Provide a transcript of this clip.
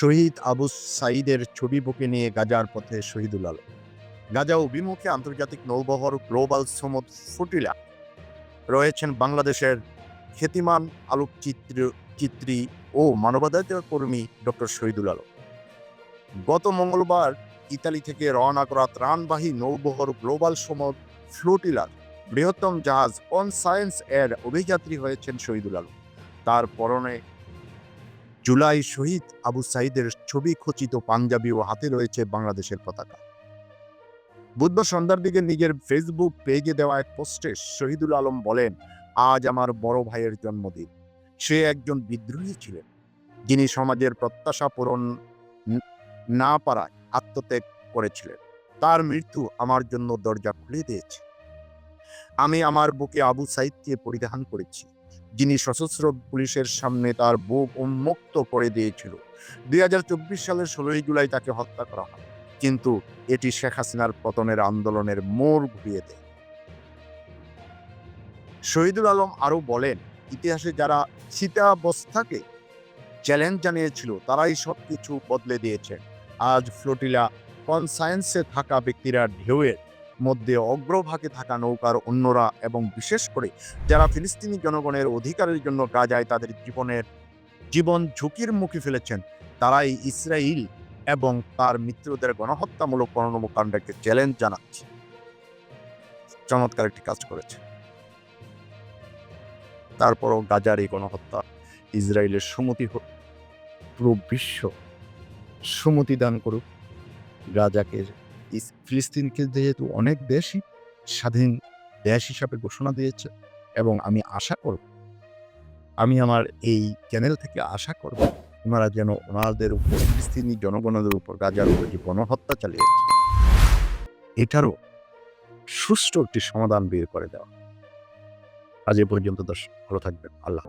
শহীদ আবু সাইদের ছবি বুকে নিয়ে গাজার পথে শহীদুল আলম। গাজা অভিমুখে আন্তর্জাতিক নৌবহর গ্লোবাল সমুদ ফুটিলা রয়েছেন বাংলাদেশের খ্যাতিমান আলোকচিত্র, চিত্রী ও মানবাধিকার কর্মী ডক্টর শহীদুল আলম। গত মঙ্গলবার ইতালি থেকে রওনা করা ত্রাণবাহী নৌবহর গ্লোবাল সমুদ ফ্লোটিলার বৃহত্তম জাহাজ অন সায়েন্স এর অভিযাত্রী হয়েছেন শহীদুল আলম। তার পরনে জুলাই শহীদ আবু সাইদের ছবি খচিত পাঞ্জাবি ও হাতে রয়েছে বাংলাদেশের পতাকা। বুধবার সন্ধ্যার দিকে নিজের ফেসবুক পেজে দেওয়া এক পোস্টে শহীদুল আলম বলেন, আজ আমার বড় ভাইয়ের জন্মদিন। সে একজন বিদ্রোহী ছিলেন। যিনি সমাজের প্রত্যাশা পূরণ না পারায় আত্মত্যাগ করেছিলেন। তার মৃত্যু আমার জন্য দরজা খুলে দিয়েছে। আমি আমার বুকে আবু সাইদকে পরিধান করেছি। যিনি সশস্ত্র পুলিশের সামনে তার বুক উন্মুক্ত করে দিয়েছিল। দুই সালের ষোলোই জুলাই তাকে হত্যা করা হয়। কিন্তু এটি শেখ হাসিনার পতনের আন্দোলনের মোড় ঘুরিয়ে দেয়। শহীদুল আলম আরও বলেন, ইতিহাসে যারা স্থিতাবস্থাকে চ্যালেঞ্জ জানিয়েছিল, তারাই সব কিছু বদলে দিয়েছে। আজ ফ্লোটিলা কনসায়েন্সে থাকা ব্যক্তিরা ঢেউয়ের মধ্যে অগ্রভাগে থাকা নৌকার অন্যরা এবং বিশেষ করে যারা ফিলিস্তিনি জনগণের অধিকারের জন্য গাজায় তাদের জীবনের জীবন ঝুঁকির মুখে ফেলেছেন, তারাই ইসরায়েল এবং তার মিত্রদের গণহত্যামূলক কর্মকাণ্ডকে চ্যালেঞ্জ জানাচ্ছে। চমৎকার একটি কাজ করেছে। তারপরও গাজার এই গণহত্যা ইসরায়েলের সুমতি পুরো বিশ্ব সুমতি দান করুক, গাজাকে ফিলিস্তিনকে যেহেতু অনেক দেশই স্বাধীন দেশ হিসাবে ঘোষণা দিয়েছে এবং আমি আশা করব, আমি আমার এই চ্যানেল থেকে আশা করব ওনারা যেন ওনাদের উপর, ফিলিস্তিনি জনগণদের উপর গাজার উপর যে গণহত্যা চালিয়েছে, এটারও সুষ্ঠু একটি সমাধান বের করে দেওয়া। আজ এ পর্যন্ত দর্শক, ভালো থাকবেন। আল্লাহ